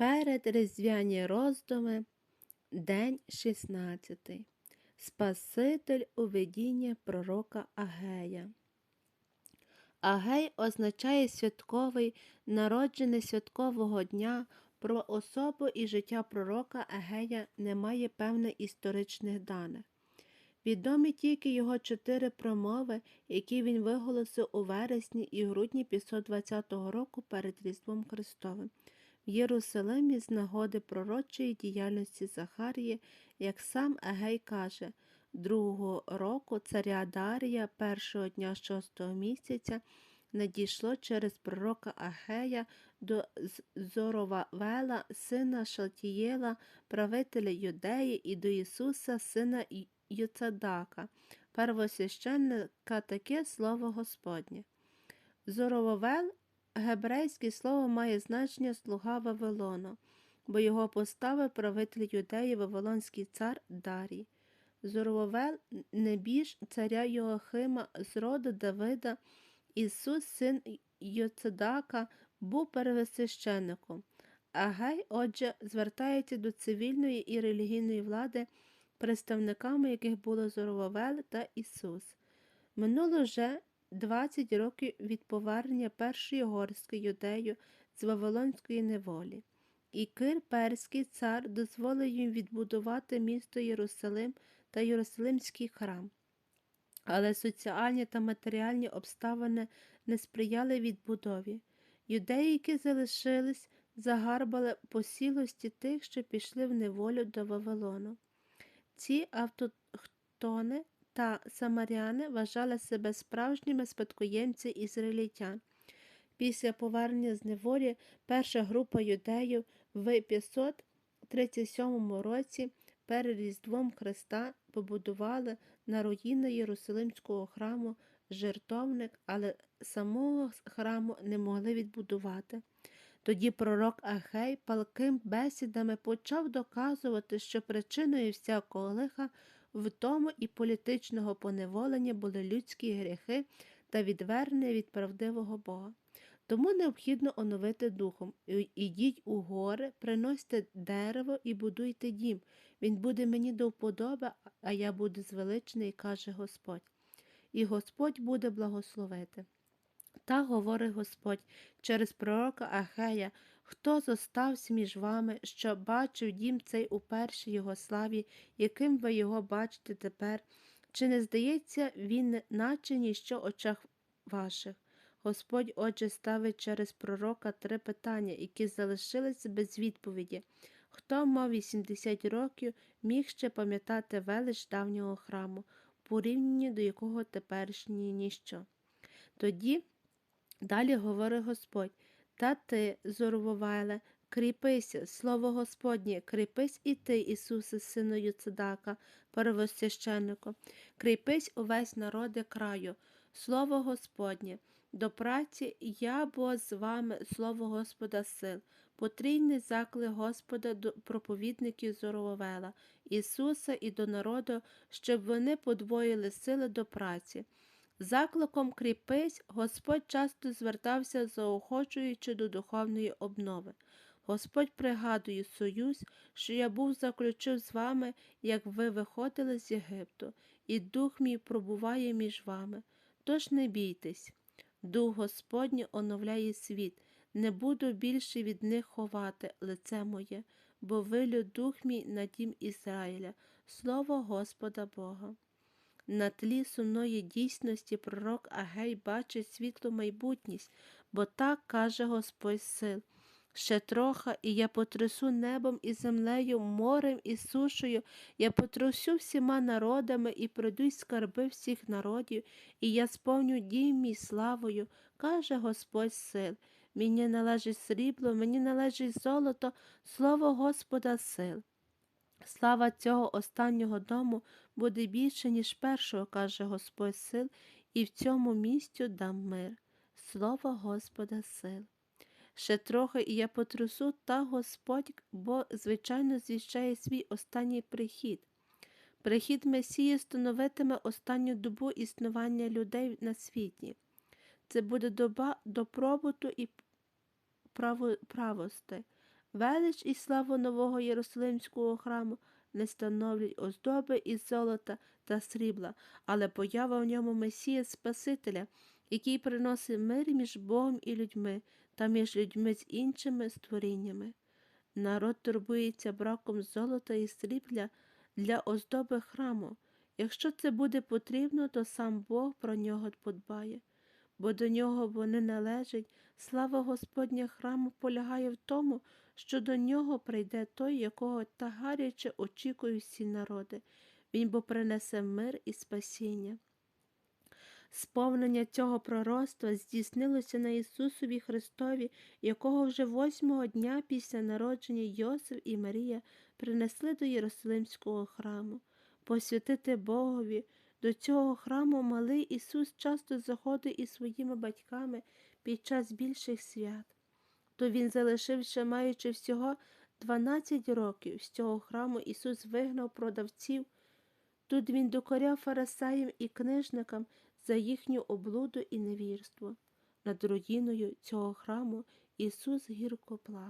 Перед різдвяні роздуми, день 16. Спаситель у видінні пророка Агея. Агей означає святковий, народжений святкового дня. Про особу і життя пророка Агея немає певних історичних даних. Відомі тільки його чотири промови, які він виголосив у вересні і грудні 520 року перед Різдвом Христовим Єрусалимі з нагоди пророчої діяльності Захарії, як сам Егей каже, другого року царя Дарія, першого дня шостого місяця, надійшло через пророка Агея до Зоровавела, сина Шалтієла, правителя Юдеї, і до Ісуса, сина Юцадака, первосвященника таке слово Господнє. Зоровавел Гебрейське слово має значення слуга Вавилона, бо його поставив правитель юдеї Вавилонський цар Дарій. Зоровавел небіж царя Йоахима з роду Давида, Ісус, син Йоцедака, був первосвященником. Агей, отже, звертається до цивільної і релігійної влади, представниками яких було Зоровавел та Ісус. Минуло вже 20 років від повернення першої горськи юдею з Вавилонської неволі. І Кир Перський цар дозволив їм відбудувати місто Єрусалим та Єрусалимський храм. Але соціальні та матеріальні обставини не сприяли відбудові. Юдеї, які залишились, загарбали посілості тих, що пішли в неволю до Вавилону. Ці автохтони та самаряни вважали себе справжніми спадкоємцями ізраїльтян. Після повернення з неволі перша група юдеїв в 537 році перед Різдвом Христа побудували на руїни Єрусалимського храму жертовник, але самого храму не могли відбудувати. Тоді пророк Ахей палким бесідами почав доказувати, що причиною всякого лиха в тому і політичного поневолення були людські гріхи та відвернення від правдивого Бога. Тому необхідно оновити духом. Ідіть у гори, приносьте дерево і будуйте дім. Він буде мені до вподоби, а я буду звеличений, каже Господь. І Господь буде благословити. Та говорить Господь через пророка Ахея, хто зостався між вами, що бачив дім цей у першій його славі, яким ви його бачите тепер, чи не здається він, наче ніщо очах ваших? Господь, отже, ставить через пророка три питання, які залишились без відповіді. Хто мав 80 років, міг ще пам'ятати велич давнього храму, порівнянні до якого теперішнє ніщо. Тоді Далі говорить Господь Та ти, Зорововайле, кріпися, слово Господнє, кріпись і ти, Ісусе, сину Юцедака, первосвященнику, кріпись увесь народи краю, слово Господнє, до праці я бо з вами, слово Господа сил, потрійний заклик Господа до проповідників Зоровела, Ісуса і до народу, щоб вони подвоїли сили до праці. Закликом кріпись, Господь часто звертався, заохочуючи до духовної обнови. Господь пригадує союз, що я був заключив з вами, як ви виходили з Єгипту, і дух мій пробуває між вами. Тож не бійтесь. Дух Господній оновляє світ, не буду більше від них ховати лице моє, бо вилю дух мій на дім Ізраїля, слово Господа Бога. На тлі сумної дійсності пророк Агей бачить світлу майбутність, бо так каже Господь сил. Ще троха, і я потрясу небом і землею, морем і сушею, я потрясу всіма народами і пройдусь скарби всіх народів, і я сповню дім мій славою, каже Господь сил. Мені належить срібло, мені належить золото, слово Господа сил. Слава цього останнього дому буде більше, ніж першого, каже Господь сил, і в цьому місцю дам мир. Слово Господа сил. Ще трохи і я потрусу, та Господь, бо, звичайно, звіщає свій останній прихід. Прихід Месії становитиме останню добу існування людей на світі. Це буде доба добробуту і право, правости. Велич і славу нового Єрусалимського храму не становлять оздоби із золота та срібла, але поява в ньому Месія Спасителя, який приносить мир між Богом і людьми та між людьми з іншими створіннями. Народ турбується браком золота і срібля для оздоби храму. Якщо це буде потрібно, то сам Бог про нього подбає, бо до нього вони належать. Слава Господня храму полягає в тому, що до нього прийде той, якого та гаряче очікують всі народи. Він бо принесе мир і спасіння. Сповнення цього пророцтва здійснилося на Ісусові Христові, якого вже восьмого дня після народження Йосиф і Марія принесли до Єрусалимського храму. Посвятити Богові до цього храму малий Ісус часто заходив із своїми батьками під час більших свят. То він залишився, маючи всього 12 років. З цього храму Ісус вигнав продавців. Тут він докоряв фарисеям і книжникам за їхню облуду і невірство. Над руїною цього храму Ісус гірко плакав.